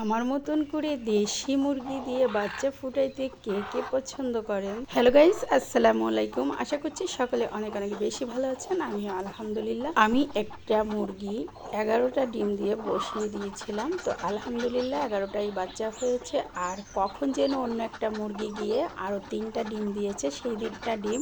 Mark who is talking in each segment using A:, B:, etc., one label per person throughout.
A: আমার মতন করে দেশি মুরগি দিয়ে বাচ্চা ফুটাইতে কে কে পছন্দ করেন? হ্যালো গাইস আসসালামু আলাইকুম। আশা করছি সকলে অনেক অনেক বেশি ভালো আছেন। আমি আলহামদুলিল্লাহ। আমি একটা মুরগি এগারোটা ডিম দিয়ে বসিয়ে দিয়েছিলাম। তো আলহামদুলিল্লাহ এগারোটাই বাচ্চা হয়েছে। আর কখন যেন অন্য একটা মুরগি গিয়ে আরও তিনটা ডিম দিয়েছে, সেই দিনটা ডিম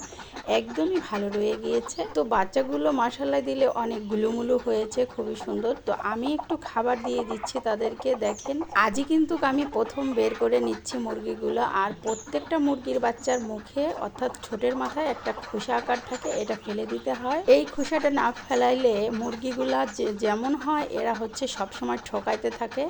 A: একদমই ভালো রয়ে গিয়েছে। তো বাচ্চাগুলো মশালা দিলে অনেক গুলুমুলু হয়েছে, খুবই সুন্দর। তো আমি একটু খাবার দিয়ে দিচ্ছি তাদেরকে। দেখেন আজই কিন্তু আমি প্রথম বের করে নিচ্ছি মুরগিগুলো। আর প্রত্যেকটা মুরগির বাচ্চার মুখে অর্থাৎ ছোটের মাথায় একটা খোসা আকার থাকে, এটা ফেলে দিতে হয়। এই খোসাটা না ফেলাইলে মুরগিগুলা যেমন হয়, এরা হচ্ছে সবসময় ঠকাইতে থাকে।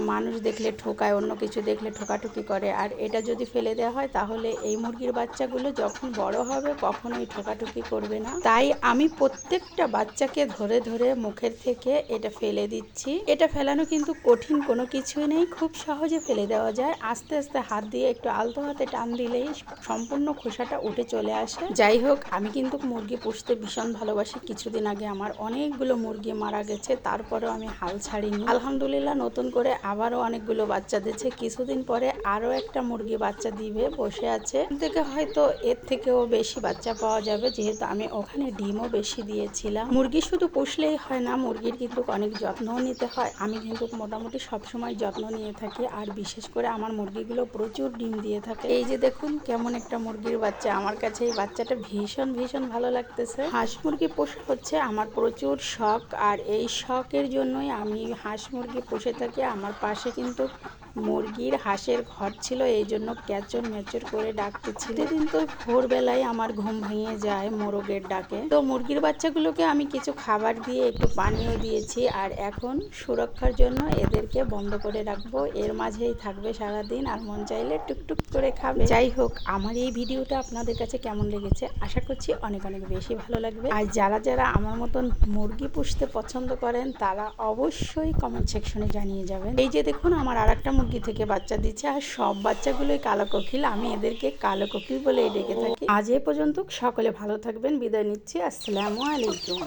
A: মানুষ দেখলে ঠোকায়, অন্য কিছু দেখলে ঠোকাঠুকি করে। আর এটা যদি ফেলে দেওয়া হয়, তাহলে এই মুরগির বাচ্চাগুলো যখন বড় হবে, কখনোই ঠোকাঠুকি করবে না। তাই আমি প্রত্যেকটা বাচ্চাকে ধরে ধরে মুখের থেকে এটা ফেলে দিচ্ছি। এটা ফেলানো কিন্তু কঠিন কোনো কিছুই নেই, খুব সহজে ফেলে দেওয়া যায়। আস্তে আস্তে হাত দিয়ে একটু আলতো হাতে টান দিলেই সম্পূর্ণ খোসাটা উঠে চলে আসে। যাই হোক, আমি কিন্তু মুরগি পুষতে ভীষণ ভালোবাসি। কিছুদিন আগে আমার অনেকগুলো মুরগি মারা গেছে, তারপরেও আমি হাল ছাড়িনি। আলহামদুলিল্লাহ, নতুন করে আবারও অনেকগুলো বাচ্চা দিয়েছে কিছুদিন পরে আরও একটা মুরগি বাচ্চা দিবে, বসে আছে। থেকে হয়তো এর থেকেও বেশি বাচ্চা পাওয়া যাবে, যেহেতু আমি ওখানে ডিমও বেশি দিয়েছিলাম। মুরগি শুধু পুষলেই হয় না, মুরগির কিন্তু অনেক যত্নও নিতে হয়। আমি কিন্তু মোটামুটি সবসময় যত্ন নিয়ে থাকি, আর বিশেষ করে আমার মুরগিগুলো প্রচুর ডিম দিয়ে থাকে। এই যে দেখুন, কেমন একটা মুরগির বাচ্চা। আমার কাছে এই বাচ্চাটা ভীষণ ভীষণ ভালো লাগতেছে। হাঁস মুরগি পোষা হচ্ছে আমার প্রচুর শখ, আর এই শখের জন্যই আমি হাঁস মুরগি পুষে থাকি। আমার পাশে কিন্তু মুরগির হাঁসের ঘর ছিল এই জন্য ক্যাচর মেচর করে ডাকতেছিল দিন তো ভোরবেলায় আমার ঘুম ভেঙে যায় মোরগের ডাকে। তো মুরগির বাচ্চাগুলোকে আমি কিছু খাবার দিয়ে একটু পানিও দিয়েছি আর এখন সুরক্ষার জন্য এদেরকে বন্ধ করে রাখব। এর মাঝেই থাকবে সারাদিন আর মন চাইলে টুকটুক করে খাবে। যাই হোক আমার এই ভিডিওটা আপনাদের কাছে কেমন লেগেছে আশা করছি অনেক অনেক বেশি ভালো লাগবে। আর যারা যারা আমার মতন মুরগি পুষতে পছন্দ করেন তারা অবশ্যই কমেন্ট সেকশনে জানিয়ে যাবেন। এই যে দেখুন আমার আর একটা মুরগি থেকে বাচ্চা দিচ্ছে আর সব বাচ্চাগুলোই কালো কোকিল। আমি এদেরকে কালো কোকিল বলে ডেকে থাকি। আজ এ পর্যন্ত সকলে ভালো থাকবেন, বিদায় নিচ্ছি। আসসালামু আলাইকুম।